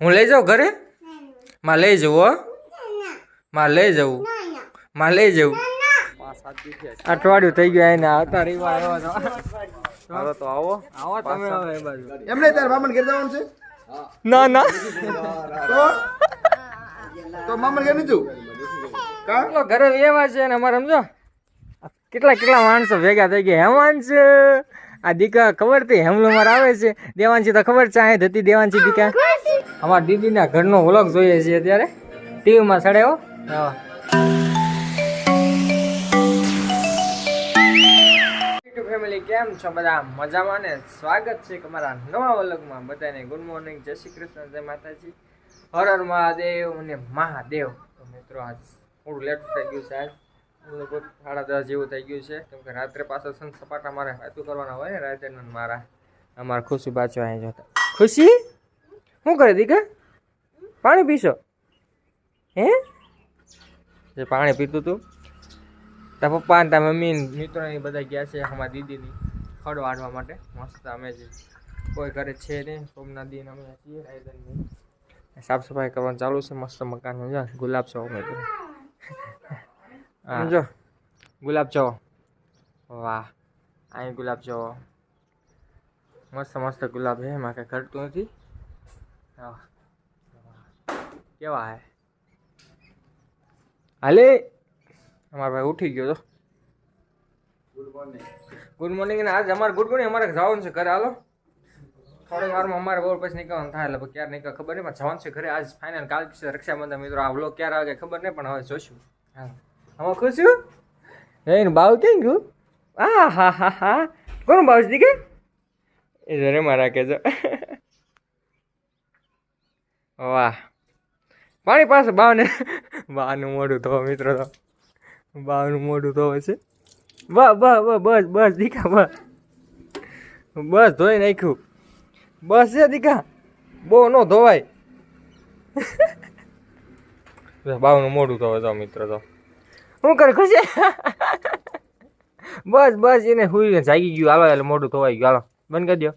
હું લઈ જાઉં ઘરે? માં લઈ જવું હો. માં લઈ જવું. માં લઈ જવું. અઠવાડિયું થઈ ગયું એને આવતા રીવા આવ્યો તો આવો. આવો તમે હવે એ બાજુ. એમને તારે મામા ઘેર જવાનું છે? ના ના. તો? તો મામા ઘેર નીચું ઘરે એવા છે ને અમારે સમજો? કેટલા કેટલા માણસો ભેગા થઈ ગયા? હેમાંશ આ દીકા ખબર તે હેમલો માર આવે છે? દેવાંશી તો ખબર છે અહીં હતી દેવાંશી દીકા અમારા દીદીના ઘરનો વ્લોગ જોઈએ છે અત્યારે. ટીવીમાં સડાયો હા. ફેમિલી કેમ છો બધા? મજામાં ને? સ્વાગત છે અમારા નવા વ્લોગમાં. બધાને ગુડ મોર્નિંગ. જય શ્રી કૃષ્ણ જય માતાજી. હર હર મહાદેવ અને મહાદેવ. મિત્રો આજ થોડું લેટ થઈ ગયું છે આજ. લગભગ સાડા જેવું થઈ ગયું છે. કેમ કે રાત્રે પાછા સન સપાટા મારે વાતું કરવાના હોય ને રાતે ને મારા. અમારા ખુશી પાછો અહીં જોતા. ખુશી? શું કરે દીકા પાણી પીશો? હે? જે પાણી પીતું તું. તાર પપ્પા ને તાર મમ્મી મિત્રો એ બધા ગયા છે અમારા દીદીની ખડ વાળવા માટે. મસ્ત અમે જ કોઈ ઘરે છે નહીં સોમનાથ દિન અમે છીએ, રાયદનની. સાફ સફાઈ કરવાનું ચાલુ છે, મસ્ત મકાન ગુલાબ છે, અમે જો ગુલાબ જો વાહ અહીં ગુલાબ જો મસ્ત મસ્ત ગુલાબ છે એમાં કંઈ ઘટતું નથી. કેવા હે? હાલે? અમારો ભાઈ ઉઠી ગયો તો. ગુડ મોર્નિંગ ને આજ અમારે ગુડ મોર્નિંગ અમારે જવાનું છે ઘરે હાલો. થોડી વારમાં અમારે બહુ પછી નીકળવાનું થાય એટલે ક્યારે નીકળે ખબર નહીં પણ જવાનું છે ઘરે. આજ ફાઇનલ કાલ રક્ષાબંધન મિત્રો આ વ્લોગ ક્યારે આવે ખબર નહીં પણ હવે જોઈશું હા. આમાં ખુશ છું? એ બાવ કેમ ગયું? આ હા હા હા. કોનું બાવ છે કે એ જરે મારા કહેજો વાહ. પાણી પાસે બાવને બાનું મોઢું તો મિત્રો તો બાનું મોઢું તો છે. બસ બસ બસ બસ દીકા બસ. બસ ધોઈ નાખ્યું. બસ છે દીકા બહુ ન ધોવાય. બાવનું મોઢું તો તો મિત્ર તો શું કરે ખુશી બસ બસ એને હુઈ જાગી ગયું. હાલો એટલે મોઢું ધોવાઈ ગયું. હાલો બંધ કરી દો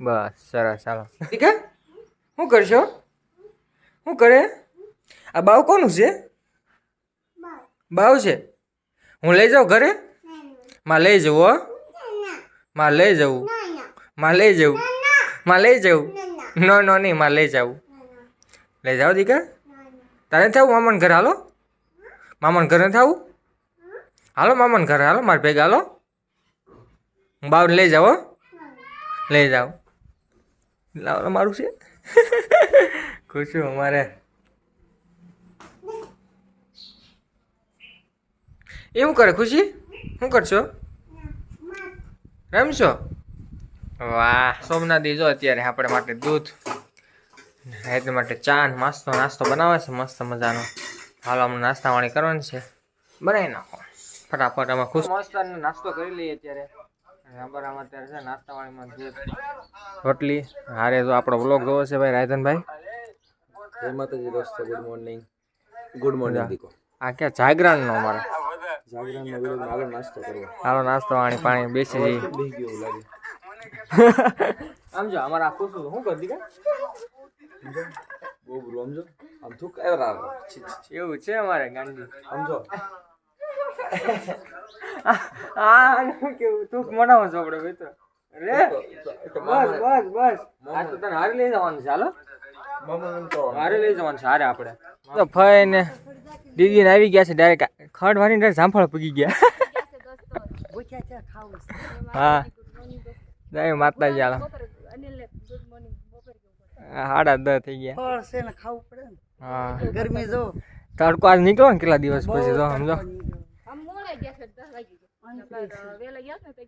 બસ સરસ ચાલો દીકા શું કરશો? શું કરે? આ બાવ કોનું છે? બાવ છે? હું લઈ જાઉં ઘરે? માં લઈ જવું હો. માં લઈ જવું. માં લઈ જવું. માં લઈ જવું. નો નો. નહીં માં લઈ જવું લઈ જાઓ દીકા તારે થવું મામાને ઘરે હાલો. મામાને ઘરે થવું હાલો મામાને ઘરે, હાલો, મારે ભેગા, હાલો. હું બાવને લઈ જાઓ. લઈ જાઓ લાવો મારું છે? ખુશ અમારે. એ શું કરે ખુશી? શું કરશો? રમશો? વાહ, સોમનાથ જો અત્યારે આપણે માટે દૂધ. રાત માટે ચા ને મસ્ત નાસ્તો બનાવે છે, મસ્ત મજાનો. હાલ અમને નાસ્તા વાણી કરવાની છે. બનાવી નાખો. ફટાફટ અમે ખુશ મસ્ત નાસ્તો કરી લઈએ અત્યારે. અમારામાં અત્યારે છે નાસ્તા દૂધ રોટલી. હારે તો આપણો બ્લોગ જોવો છે ભાઈ રાયધનભાઈ. જય માતાજી દોસ્તો ગુડ મોર્નિંગ ગુડ મોર્નિંગ દીકો. આ ક્યાં જાગરણનો અમારે? જાગરણનો વિરોધ આગળ નાસ્તો કરવો. હાલો નાસ્તો પાણી પાણી બેસી જઈ બેસી ગયો એવું લાગે. આમ જો અમારા આખું શું શું કરી દીધા બહુ બોલો સમજો? આમ થૂક આવ્યો એવું છે અમારે ગાંધી સમજો? આ કેવું? તું મનાવો છો આપણે મિત્ર. રે બસ બસ બસ. આ તો તને હારે લઈ જવાનું છે હાલો? હારે લઈ જવાનું છે હારે આપણે. તો ફઈ ને દીદી ને આવી ગયા છે ડાયરેક્ટ ખડ વાળી ડાયરેક્ટ જામફળ પગી ગયા. હા. જય માતાજી હાલો. સાડા દસ થઈ ગયા. ફળ છે ને ખાવું પડે ને. હા. ગરમી જો. તડકો આજ નીકળો ને કેટલા દિવસ પછી જો સમજો. આમ મોડે ગયા છે દસ વાગી ગયા વેલા ગયા ને તો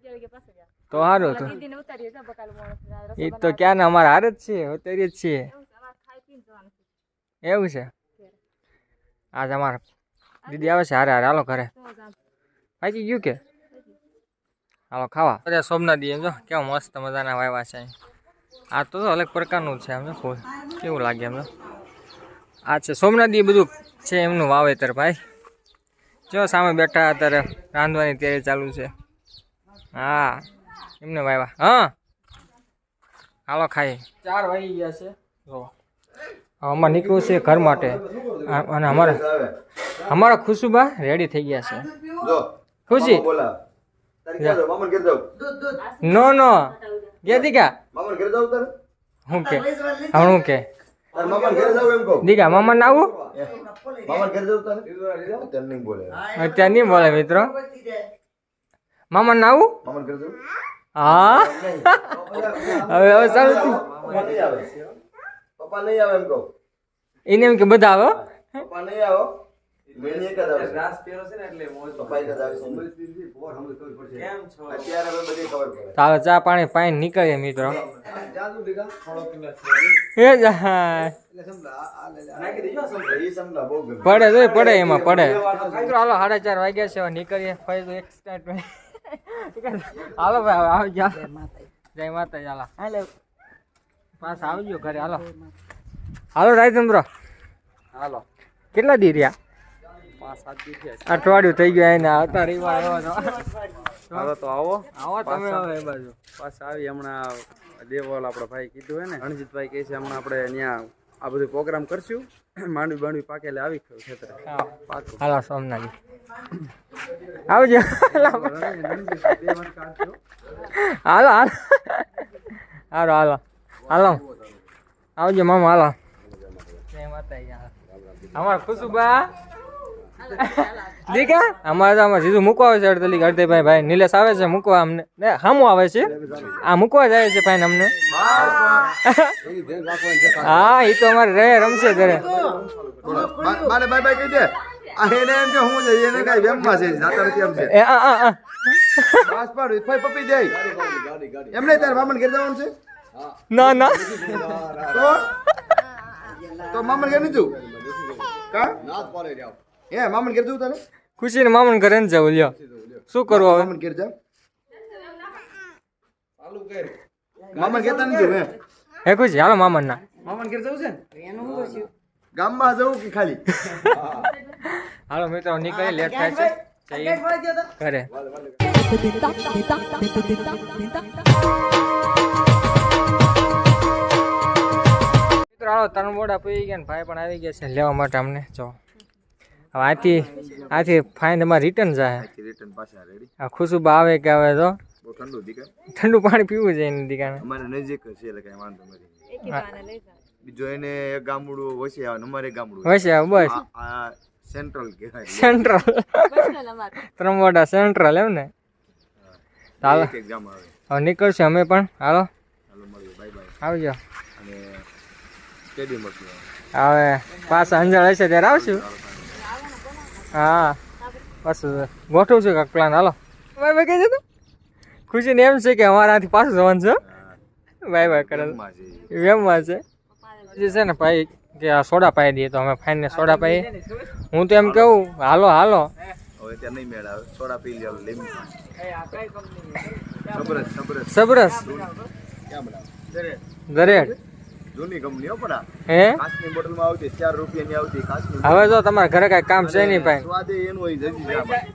તો સારું હતું. દીદીને ઉતારીએ છે બકાલ માણસ એ તો ક્યાં ને અમારે હારે જ છે ઉતરીએ જ છીએ. એવું છે આજ અમારે દીદી આવે છે હારે હારે. હાલો ઘરે. પાકી ગયું કે? હાલો ખાવા. અરે સોમનાથ દી એમ જો કેવા મસ્ત મજાના વાવ્યા છે. આ તો અલગ પ્રકારનું છે એમને ફૂલ. કેવું લાગે એમને આ છે સોમનાથ દી બધું છે એમનું વાવેતર ભાઈ. જો સામે બેઠા અત્યારે રાંધવાની તૈયારી ચાલુ છે. હા એમને વાવ્યા. હા. હાલો ખાઈ. ચાર વાગી ગયા છે. જો. અમારે નીકળવું છે ઘર માટે. અને અમારા અમારા ખુશુબા રેડી થઈ ગયા છે. જો. ખુશી? નો નો. ગયા દીકા. હું કે? કે. જાઉં એમ કહું? દીકા મામા આવું? મામાને ઘેર જાઉં તારે? અત્યારે નહીં બોલે. મિત્રો. મામા આવું? મામાને ઘેર જાઉં? હા? હવે હવે ચાલુ થયું. પપ્પા નહીં આવે. પપ્પા નહીં આવે. એમ કહું એને એમ કે બધા આવો પપ્પા નહીં આવો મેળી એક જ આવે પપ્પા એક જ અત્યારે હવે બધી ખબર પડે. તો ચા પાણી પાણી નીકળીએ મિત્રો. એ જ હા. ઈ સમજા બહુ ગમે. પડે તો પડે એમાં પડે. મિત્રો હાલો સાડા ચાર વાગ્યા છે નીકળીએ. ફરી તો એક હાલો ભાઈ હવે આવી જા જય માતા હાલો. હાલો. પાછા આવજો ઘરે હાલો. હાલો રાજચંદ્ર હાલો. કેટલા દી રહ્યા? અઠવાડિયું થઈ ગયું એને આવતા રવિવાર એવો તો. હાલો તો આવો. આવો તમે હવે એ બાજુ. પાછા આવી હમણાં દેવોલ આપણો ભાઈ કીધું હે ને. રણજીતભાઈ કહે છે હમણાં આપણે ત્યાં આ બધું પ્રોગ્રામ કરશું. માંડવી બાંડવી પાકે એટલે આવી ખેતરે. હા. હાલો સોમનાથ. આવજો. હાલો. હાલો હાલો હાલો. હાલો આવજો મામા હાલો. અમારા ખુશુબા. દીકા અમારે તો સીધું મૂકવા આવે છે અડધલી અડધેભાઈ ભાઈ. ભાઈ નિલેશ આવે છે મૂકવા અમને. ને સામું આવે છે? આ મૂકવા જાય છે ભાઈ અમને. હા એ તો અમારે રહે રમશે ઘરે. બાય બાય કહી દે. એને એમ કે હું જઈએ એને કઈ વેમમાં છે જાતા કેમ છે? એ આ આ બસ પર પાડ ફઈ પપી દે. એમ નહીં તારે મામન ઘેર જવાનું છે? ના ના. તો? તો મામન ઘેર નહીં તું? કા? હે મામણ ઘેર જવું તને ખુશી ને મામન ઘરે ને જવું લ્યો. શું કરવું હવે? મામણ ઘેર જા. મામણ ઘેર તને જવું હે ખુશી હાલો મામણ ના? ગામમાં જવું કે ખાલી? હાલો મિત્રો નીકળી લેટ થાય છે. ઘરે. મિત્રો હાલો ત્રણ મોડા પી ગયા ને ભાઈ પણ આવી ગયા છે લેવા માટે અમને. જો. હવે આથી આથી ફાઇન અમારે રિટર્ન જાય રિટર્ન પાછા રેડી આ ખુશુબા આવે કે આવે તો? ઠંડુ દીકરા ઠંડુ પાણી પીવું છે એની દીકાને અમારે નજીક જ છે એટલે કઈ વાંધો નથી. બીજો એને એક ગામડું વસી આવે અમારે ગામડું ગામડું આવે બસ. સેન્ટ્રલ કહેવાય. સેન્ટ્રલ ત્રમવાડા સેન્ટ્રલ એમ ને? આવે. હવે નીકળશે અમે પણ. હાલો. હાલો મળીએ. બાય બાય આવજો. અને સ્ટેડિયમ મળશું હવે પાછા અંજળ હશે ત્યારે આવશું. હા. બસ ગોઠવું છું કાંક પ્લાન હાલો. બાય બાય કહી દીધું ખુશીને એમ છે કે અમારાથી પાછું જવાનું છે. બાય બાય કરે. વેમમાં છે. જે છે ને ભાઈ કે આ સોડા પાઈ દઈએ તો અમે ફાઇનને સોડા પાઈએ. હું તો એમ કહું હાલો હાલો. ત્યાં નહીં મેળ આવે સોડા પી લ્યો લીંબુ સબરસ સબરસ. સબરસ. દરેક. જૂની કંપની હો પણ હે? કાચની બોટલમાં આવતી ચાર રૂપિયાની આવતી કાચની હવે જો તમારે ઘરે કાંઈ કામ છે નહીં ભાઈ. સ્વાદે એનું હોય જજી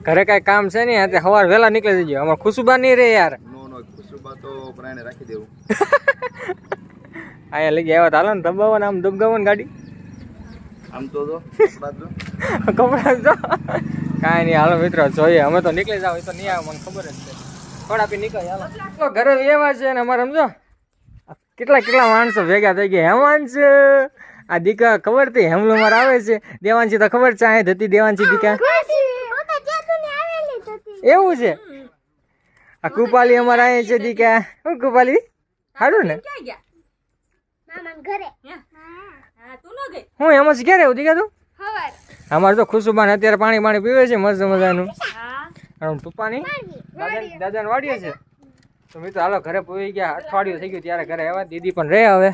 ઘરે કાંઈ કામ છે નહીં તે સવાર વહેલા નીકળી જજો. અમારે ખુશુબા નહીં રે યાર. નો નો ખુશુબા તો પ્રાણે રાખી દેવું. અહીંયા લઈ ગયા હાલો ને દબાવો ને આમ દબગાવો ને ગાડી. આમ તો જો કપડા જો કાંઈ નહીં હાલો મિત્રો જોઈએ. અમે તો નીકળી જાવ એ તો નહીં આવે મને ખબર જ છે. થોડા આપી નીકળી હાલો. તો ઘરે લેવા છે ને અમારે સમજો? કેટલા કેટલા માણસો ભેગા થઈ ગયા? હેમાંશ? આ દીકા ખબર તે હેમલો માર આવે છે? દેવાંશી તો ખબર છે આ હતી દેવાંશી દીકા એવું છે? આ કૃપાલી અમારે અહીંયા છે દીકા હું કૃપાલી? સારું ને. હું? એમાં ક્યારે હું દીકા તું? અમારે તો ખુશુબાન અત્યારે પાણી પાણી પીવે છે મસ્ત મજાનું. અને પપ્પાની દાદા દાદાને વાડીએ છે? તો મિત્રો હાલો ઘરે પહોંચી ગયા. અઠવાડિયું થઈ ગયું ત્યારે ઘરે આવ્યા. દીદી પણ રહે હવે.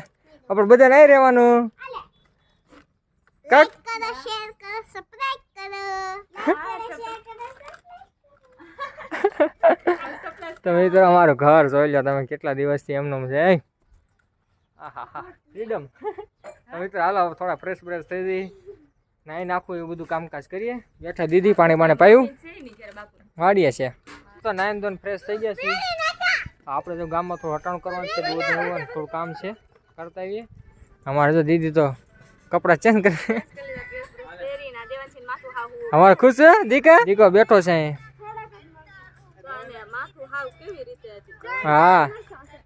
આપણે બધા નહીં રહેવાનું? કાક કરો શેર કરો સબસ્ક્રાઇબ કરો. તમે તો અમારું ઘર જોઈ લો તમે કેટલા દિવસથી એમનું છે એ ફ્રીડમ મિત્રો હાલો થોડા ફ્રેશ બ્રેશ થઈ જઈ. નાઈ નાખું એવું બધું કામકાજ કરીએ. બેઠા દીદી પાણી પાણી પાયું. વાડીએ છે. તો નાઈન ધોન ફ્રેશ થઈ ગયા છીએ. આપણે જો ગામમાં થોડું હટાણું કરવાનું છે દૂધ થોડું કામ છે. કરતા આવીએ. અમારે તો દીદી તો કપડાં ચેન્જ કરી. અમારે ખુશ છે, દીકા? દીકો બેઠો છે તો હા.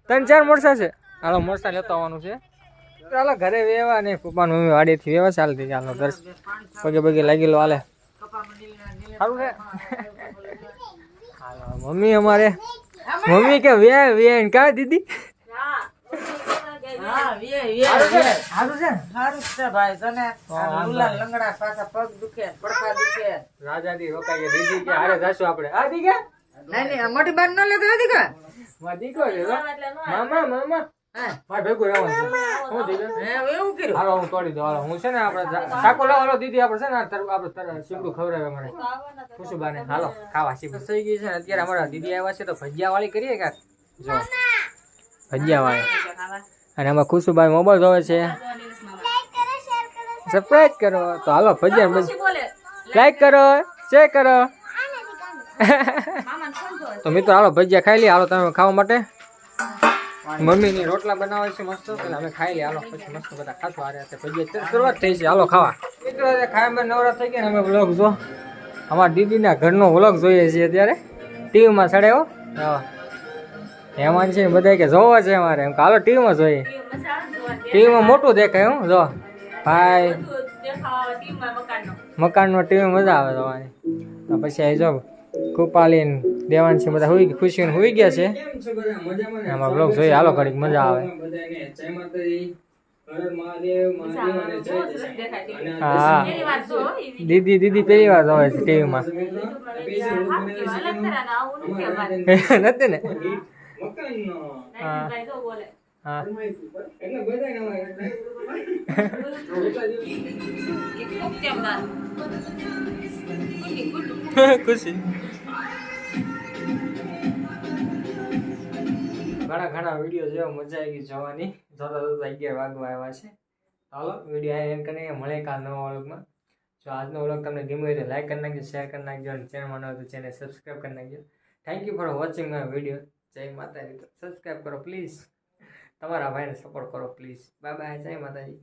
ત્રણ ચાર મોરસા છે. હાલો મોરસા લેતો આવવાનું છે. ચાલો, ઘરે વેવા ને પપ્પા મમ્મી વાડીથી વેવા ચાલતી ચાલો દર્શ. પગે પગે લાગી લો હાલે. સારું છે. મમ્મી અમારે મમ્મી કે વે વે ને કા દીદી. હા. વે વે સારું છે સારું છે સારું જ છે ભાઈ તને હા, લંગડા પાછા પગ દુખે પડખા દુખે. રાજાજી રોકાઈએ દીદી કે હારે જાશું આપણે. આ દીકા નહીં નહીં આ મોટી બાર ન લેતો દીકરા? કે દીકો મામા મામા. મારે ભેગું રહેવાનું હું હે એવું કર્યું? હાલો હું તોડી દઉં. હાલો હું છે ને આપણે સાકો લાવો દીદી આપણે છે ને તર- આપણે તર- સીમડું ખવડાવે મને. ખુશુબાને હાલો ખાવા સીમડું થઈ ગયું છે. ને અત્યારે અમારા દીદી આવ્યા છે તો ભજીયા વાળી કરીએ કાક જો. ભજીયા વાળી અને આમાં ખુશુબાઈ મોબાઈલ જોવે છે. સરપ્રાઈઝ કરો તો હાલો ભજીયા લાઈક કરો શેર કરો. તો મિત્રો હાલો ભજીયા ખાઈ લઈએ. હાલો તમે ખાવા માટે. મમ્મીની રોટલા બનાવે છે મસ્ત. એટલે અમે ખાઈ લઈએ હાલો, પછી મસ્ત બધા ખાશું. આ રીતે ભજીયા. શરૂઆત થઈ છે. હાલો, ખાવા. મિત્રો ખાવામાં નવરા થઈ ગયા ને અમે વ્લોગ જો. અમારા દીદીના ઘરનો વ્લોગ જોઈએ છીએ અત્યારે. ટીવીમાં ચડ્યો હા. હેમાન છે બધા કે જોવો છે અમારે. એમ હાલો, ટીવીમાં જોઈએ. ટીવીમાં મોટું દેખાય, હું. જો. ભાઈ. મકાનનો ટીવી મજા આવે તમારી પછી આવી જો કૃપાલીન. દેવાન છે બધા હોય ખુશી હોઈ ગયા છે. આમાં બ્લોગ જોઈએ હાલો ઘડીક મજા આવે. હા. દીદી દીદી પહેલી વાર જોવે છે ટીવીમાં. નથી ને? હા. હા. ખુશી. ઘણા ઘણા વીડિયો જેવા મજા આવી ગઈ જોવાની. જોતા જોતા અગિયાર વાગવા આવ્યા છે. હાલો વીડિયો એન્ડ કરીને મળે કાલ નવા વ્લોગમાં. જો આજનો વ્લોગ તમને ગમ્યો હોય તો લાઈક કરી નાખજો શેર કરી નાખજો અને ચેનલમાં ન હોય તો ચેનલ સબસ્ક્રાઈબ કરી નાખજો. Thank you for watching my video જય માતાજી. સબસ્ક્રાઈબ કરો પ્લીઝ તમારા ભાઈને સપોર્ટ કરો પ્લીઝ બાય બાય જય માતાજી.